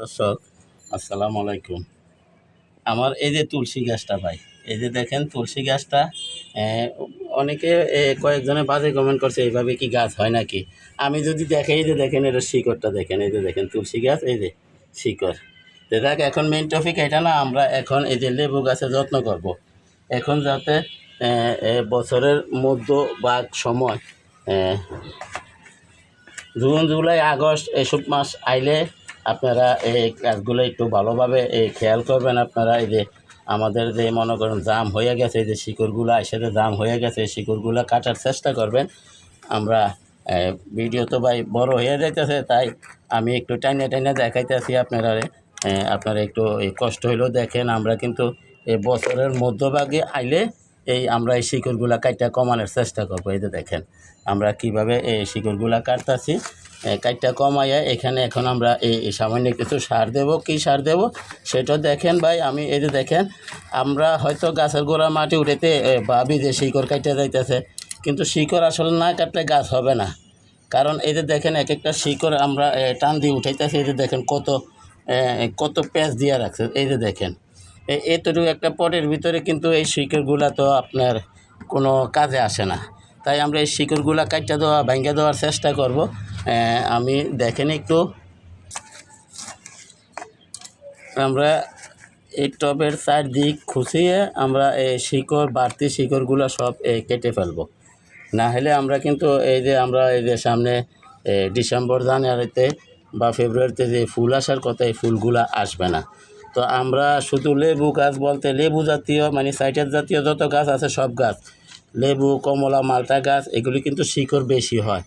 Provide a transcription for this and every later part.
দর্শক, আসসালামু আলাইকুম। আমার এই যে তুলসী গাছটা ভাই, এই যে দেখেন তুলসী গাছটা অনেকে কয়েকজনে বাজে কমেন্ট করছে, এইভাবে কি গাছ হয় নাকি? আমি যদি দেখে, এই যে দেখেন, এটা শিকড়টা দেখেন, এই যে দেখেন তুলসী গাছ, এই যে শিকড়। তো দেখ, এখন মেন টপিক এটা না, আমরা এখন এই যে লেবু গাছের যত্ন করব। এখন যাতে বছরের মধ্য বা সময় জুন, জুলাই, আগস্ট, এসব মাস আইলে আপনারা এই কাজগুলো একটু ভালোভাবে, এই খেয়াল করবেন আপনারা, এই যে আমাদের যে মনে করেন জাম হয়ে গেছে, এই যে শিকড়গুলো এসে জাম হয়ে গেছে শিকড়গুলো কাটার চেষ্টা করবেন। আমরা ভিডিও তো ভাই বড় হয়ে যাইতেছে, তাই আমি একটু টাইনে টাইনে দেখাইতেছি আপনারা আপনারা একটু কষ্ট হইলেও দেখেন, আমরা কিন্তু এই বছরের মধ্যভাগে আইলে এই আমরা এই শিকড়গুলা কাইটা কমানোর চেষ্টা করব, এই যে দেখেন। আমরা কীভাবে এই শিকড়গুলা কাটতাছি কাইটা কমাইয়া এখানে এখন আমরা এই সামান্য কিছু সার দেব। কি সার দেব? সেটা দেখেন ভাই, আমি এই যে দেখেন, আমরা হয়তো গাছের গোড়া মাটি উঠেতে ভাবি যে শিকড় কাটতে যাইতেছে, কিন্তু শিকড় আসলে না কাটলে গাছ হবে না। কারণ এই যে দেখেন এক একটা শিকড় আমরা টান দিয়ে উঠাইতেছি, এই যে দেখেন কত কত প্যাঁচ দিয়ে রাখছে, এই যে দেখেন। এতটুকু একটা পটের ভিতরে কিন্তু এই শিকড়গুলা তো আপনার কোনো কাজে আসে না। তাই আমরা এই শিকড়গুলা কাটতে দেওয়া ভেঙে দেওয়ার চেষ্টা করব। আমি দেখেন একটু। আমরা এই টবের চারদিক খুঁচিয়ে আমরা এই শিকড়, বাড়তি শিকড়গুলো সব কেটে ফেলব। না হলে আমরা কিন্তু এই যে আমরা এই যে সামনে ডিসেম্বর জানুয়ারিতে বা ফেব্রুয়ারিতে যে ফুল আসার কথা, এই ফুলগুলো আসবে না। তো আমরা শুধু লেবু গাছ বলতে লেবু জাতীয় মানে সাইটের জাতীয় যত গাছ আছে সব গাছ, লেবু, কমলা, মালটা গাছ, এগুলি কিন্তু শিকড় বেশি হয়।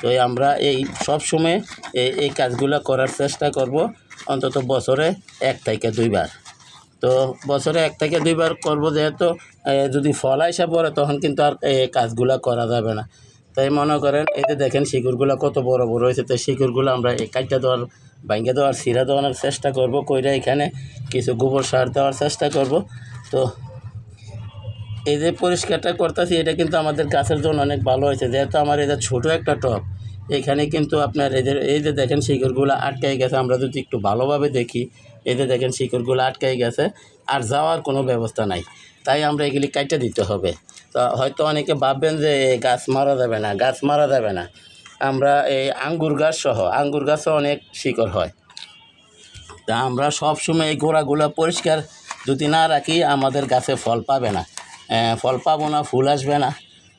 তো আমরা এই সব সময় এই এই কাজগুলো করার চেষ্টা করব অন্তত বছরে এক থেকে দুইবার। তো বছরে এক থেকে দুইবার করব যেহেতু যদি ফল আইসা পড়ে তখন কিন্তু আর এই কাজগুলো করা যাবে না। তাই মনে করেন যে দেখেন শিকড়গুলো কত বড় বড় হয়েছে, তো শিকড়গুলো আমরা এই কাটটা দেওয়ার ভাঙ্গে দেওয়ার সিরা দেওয়ানোর চেষ্টা করব, কইরা এখানে কিছু গোবর সার দেওয়ার চেষ্টা করব। তো এই যে পরিষ্কারটা করতেছি, এটা কিন্তু আমাদের গাছের জন্য অনেক ভালো হয়েছে। যেহেতু আমার এটা ছোটো একটা টব, এখানে কিন্তু আপনার যে, এই যে দেখেন শিকড়গুলো আটকাই গেছে। আমরা যদি একটু ভালোভাবে দেখি, এই যে দেখেন শিকড়গুলো আটকাই গেছে, আর যাওয়ার কোনো ব্যবস্থা নাই। তাই আমরা এগুলি কাটতে দিতে হবে। তো হয়তো অনেকে ভাববেন যে গাছ মারা যাবে না, গাছ মারা যাবে না। আমরা এই আঙ্গুর গাছ সহ, আঙ্গুর গাছও অনেক শিকড় হয়। তা আমরা সব সময় এই গোড়াগুলো পরিষ্কার যদি না রাখি, আমাদের গাছে ফল পাবে না। ফল পাবো না, ফুল আসবে না।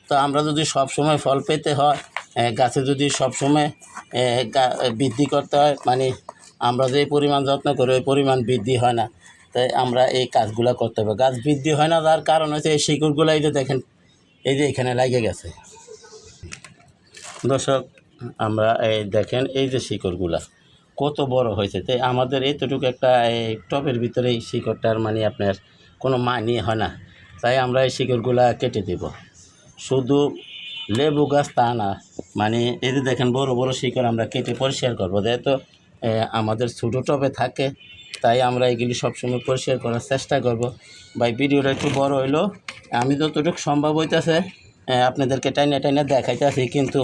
তো আমরা যদি সব সময় ফল পেতে হয় গাছে যদি সব সময় গা- বৃদ্ধি করতে হয় মানে আমরা যে পরিমাণ যত্ন করি, ওই পরিমাণ বৃদ্ধি হয় না। তাই আমরা এই কাজগুলো করতে হবে। গাছ বৃদ্ধি হয় না, যার কারণ হচ্ছে এই শিকড়গুলো এই যে দেখেন, এই যে এখানে লাগে গেছে। দর্শক, আমরা, এই দেখেন এই যে শিকড়গুলা, কত বড় হয়েছে। তাই আমাদের এতটুকু একটা টবের ভিতরে এই শিকড়টার মানে আপনার কোনো মানি হয় না। তাই আমরা এই শিকড়গুলা কেটে দেব। শুধু লেবু গাছ তা না মানে এই যে দেখেন বড় বড় শিকড় আমরা কেটে পরিষ্কার করব। যেহেতু আমাদের ছোটো টবে থাকে, তাই আমরা এগুলি সবসময় পরিষ্কার করার চেষ্টা করব। ভাই, ভিডিওটা একটু বড় হইল। আমি যতটুকু সম্ভব হইতেছে আপনাদেরকে টাইনে টাইনে দেখাইতেছি কিন্তু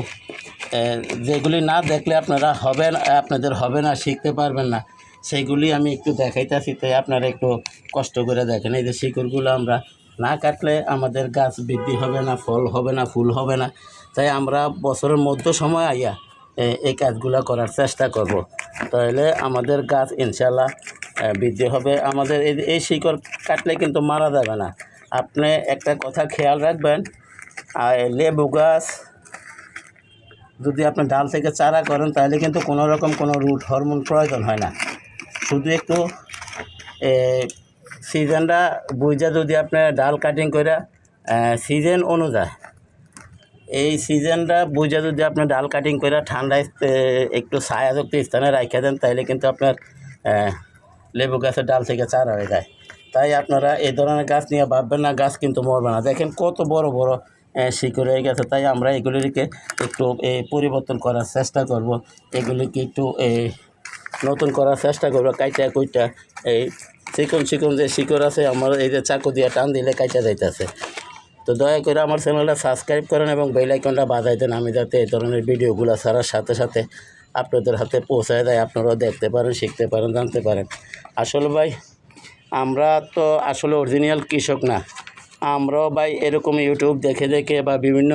যেগুলি না দেখলে আপনারা হবে আপনাদের হবে না, শিখতে পারবেন না সেইগুলি আমি একটু দেখাইতেছি তাই আপনারা একটু কষ্ট করে দেখেন। এই যে শিকড়গুলো আমরা না কাটলে আমাদের গাছ বৃদ্ধি হবে না, ফল হবে না, ফুল হবে না, তাই আমরা বছরের মধ্য সময় আইয়া এই কাজগুলো করার চেষ্টা করব। তাহলে আমাদের গাছ ইনশাল্লাহ বৃদ্ধি হবে। আমাদের এই শিকড় কাটলে কিন্তু মারা যাবে না। আপনি একটা কথা খেয়াল রাখবেন আর লেবু গাছ, যদি আপনি ডাল থেকে চারা করেন, তাহলে কিন্তু কোনো রকম কোনো রুট হরমোন প্রয়োজন হয় না। শুধু একটু সিজনটা বুঝা যদি আপনি ডাল কাটিং করে সিজন অনুযায়ী, এই সিজনটা বুঝে যদি আপনি ডাল কাটিং করে ঠান্ডায় একটু ছায়াযুক্ত স্থানে রাখা দেন, তাহলে কিন্তু আপনার লেবু গাছের ডাল থেকে চারা হয়ে যায়। তাই আপনারা এই ধরনের গাছ নিয়ে ভাববেন না, গাছ কিন্তু মরবে না। দেখেন কত বড় বড় শিকড় হয়ে গেছে। তাই আমরা এগুলিকে একটু পরিবর্তন করার চেষ্টা করব। এগুলিকে একটু নতুন করার চেষ্টা করব। কাইটা, কুইটা এই চিকন চিকন যে শিকড় আছে, আমার এই যে চাকু দিয়ে টান দিলে কাইটা যাইতেছে। তো দয়া করে আমার চ্যানেলটা সাবস্ক্রাইব করেন এবং বেল আইকনটা বাজাই দেন। আমি যাতে এই ধরনের ভিডিওগুলো ছাড়ার সাথে সাথে আপনাদের হাতে পৌঁছায় দেয়। আপনারাও দেখতে পারেন, শিখতে পারেন, জানতে পারেন। আসলে ভাই, আমরা তো আসলে অরিজিনাল কৃষক না। আমরাও ভাই এরকম ইউটিউব দেখে দেখে বা বিভিন্ন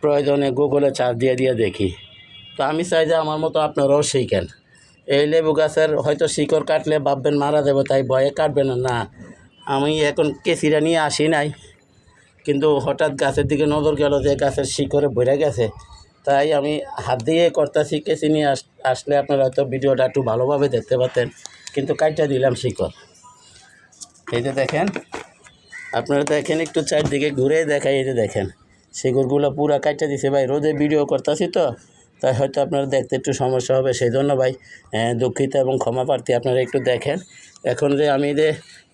প্রয়োজনে গুগলে চার্জ দিয়ে দিয়ে দেখি। তো আমি চাই যে আমার মতো আপনারাও শিখেন। এই লেবু গাছের হয়তো শিকড় কাটলে ভাববেন মারা যাবে, তাই ভয়ে কাটবেন না। আমি এখন কেসিরা নিয়ে আসি নাই, কিন্তু হঠাৎ গাছের দিকে নজর গেল যে গাছের শিকড়ে ভরে গেছে। তাই আমি হাত দিয়ে করতেছি কেসি নিয়ে আস, আসলে আপনারা হয়তো ভিডিওটা একটু ভালোভাবে দেখতে পাতেন কিন্তু কাইটা দিলাম শিকড়। এই যে দেখেন আপনারা দেখেন একটু চারদিকে ঘুরে দেখাই, এই যে দেখেন। শিকড়গুলো পুরা কাইটা দিছে ভাই, রোদে ভিডিও করতেছি তো। তাই হয়তো আপনারা দেখতে একটু সমস্যা হবে সেই জন্য ভাই দুঃখিত এবং ক্ষমা প্রার্থী আপনারা একটু দেখেন। এখন যে আমি যে,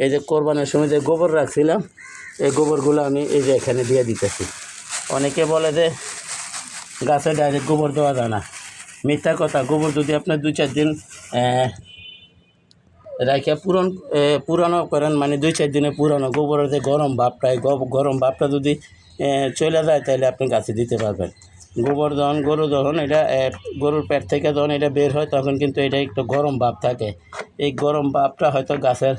এই যে কোরবানের সময় যে গোবর রাখছিলাম, এই গোবরগুলো আমি এই যে এখানে দিয়ে দিতেছি। অনেকে বলে যে, গাছে ডাইরেক্ট গোবর দেওয়া যায় না। মিথ্যা কথা, গোবর যদি আপনার দু চার দিন রাখিয়া পুরন এ, পুরানো করেন মানে দুই চার দিনে পুরানো গোবরের যে গরম ভাবটা গরম ভাবটা যদি চলে যায় তাহলে আপনি গাছে দিতে পারবেন। গোবর যখন গরু যখন এটা গরুর পেট থেকে যখন এটা বের হয় তখন কিন্তু এটা একটু গরম ভাব থাকে। এই গরম ভাবটা হয়তো গাছের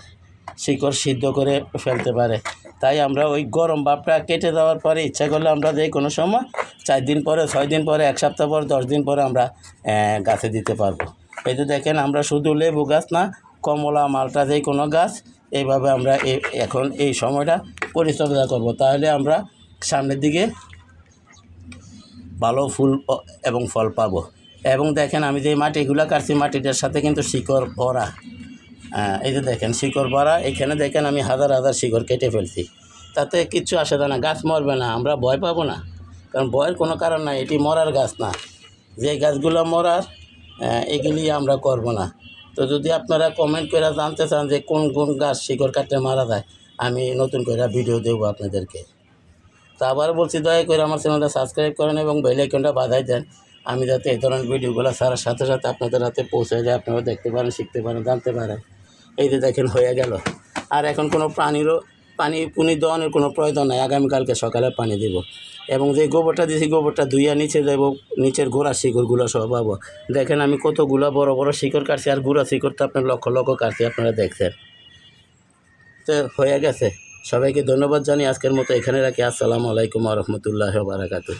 শিকড় সিদ্ধ করে ফেলতে পারে। তাই আমরা ওই গরম ভাবটা কেটে দেওয়ার পরে ইচ্ছা করলে আমরা যে কোনো সময় চার দিন পরে ছয় দিন পরে এক সপ্তাহ পরে দশ দিন পরে আমরা গাছে দিতে পারব। এই যে দেখেন আমরা শুধু লেবু গাছ না কমলা মালটা যে কোনো গাছ এইভাবে আমরা এখন এই সময়টা পরিচর্যা করব। তাহলে আমরা সামনের দিকে ভালো ফুল এবং ফল পাবো। এবং দেখেন আমি যে মাটিগুলো কাটছি মাটিটার সাথে কিন্তু শিকড় ভরা। আহ, এই যে দেখেন শিকড় ভরা। এখানে দেখেন আমি হাজার হাজার শিকড় কেটে ফেলছি। তাতে কিচ্ছু আসে না গাছ মরবে না আমরা ভয় পাবো না। কারণ ভয়ের কোনো কারণ নাই এটি মরার গাছ না। যে গাছগুলো মরার এগুলি আমরা করব না। তো যদি আপনারা কমেন্ট করে জানতে চান যে কোন কোন গাছ শিকড় কাটতে মারা যায়, আমি নতুন করে ভিডিও দেবো আপনাদেরকে। তো আবার বলছি, দয়া করে আমার চ্যানেলটা সাবস্ক্রাইব করেন এবং বেল আইকনটা বাধাই দেন। আমি যাতে এই ধরনের ভিডিওগুলো সারার সাথে সাথে আপনাদের হাতে পৌঁছে যায়, আপনারা দেখতে পারেন, শিখতে পারেন, জানতে পারেন। এই যে দেখেন, হয়ে গেল। আর এখন কোনো প্রাণীরও, পানি, পুনি দেওয়ানোর কোনো প্রয়োজন নাই। আগামীকালকে সকালে পানি দেব। এবং যে গোবরটা দিয়েছি গোবরটা ধুইয়া নিচে দেব, নিচের গোড়া শিকড়গুলো সব পাবো। দেখেন আমি কতগুলো বড় বড় শিকড় কাটছি, আর গুড়া শিকড় তো আপনার লক্ষ লক্ষ কাটছি, আপনারা দেখছেন। তো হয়ে গেছে। সবাইকে ধন্যবাদ জানি আজকের মতো এখানে রাখি। আসসালামু আলাইকুম রহমতুল্লাহ বারাকাতু